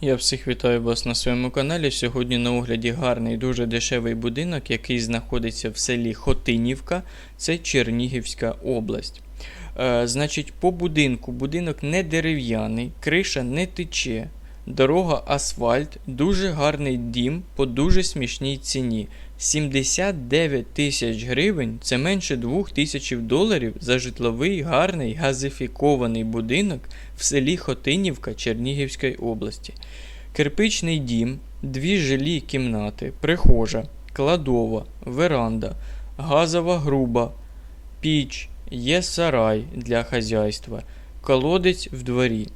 Я всіх вітаю вас на своєму каналі. Сьогодні на огляді гарний, дуже дешевий будинок, який знаходиться в селі Хотинівка, це Чернігівська область. Е, значить, по будинку будинок не дерев'яний, криша не тече, дорога асфальт, дуже гарний дім по дуже смішній ціні. 79 тисяч гривень це менше 2 тисяч доларів за житловий гарний газифікований будинок в селі Хотинівка Чернігівської області. Кирпичний дім, дві жилі кімнати, прихожа, кладова, веранда, газова груба, піч, є сарай для хазяйства, колодець в дворі.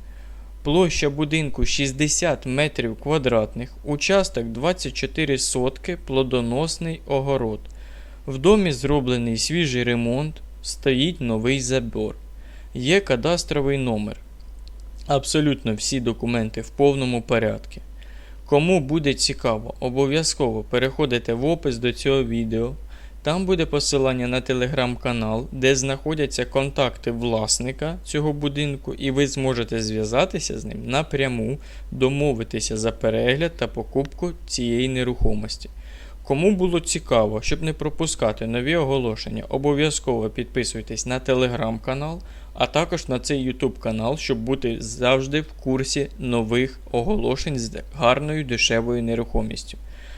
Площа будинку 60 метрів квадратних, участок 24 сотки, плодоносний огород. В домі зроблений свіжий ремонт, стоїть новий забор. Є кадастровий номер. Абсолютно всі документи в повному порядку. Кому буде цікаво, обов'язково переходите в опис до цього відео. Там буде посилання на телеграм-канал, де знаходяться контакти власника цього будинку, і ви зможете зв'язатися з ним напряму, домовитися за перегляд та покупку цієї нерухомості. Кому було цікаво, щоб не пропускати нові оголошення, обов'язково підписуйтесь на телеграм-канал, а також на цей YouTube канал, щоб бути завжди в курсі нових оголошень з гарною дешевою нерухомістю.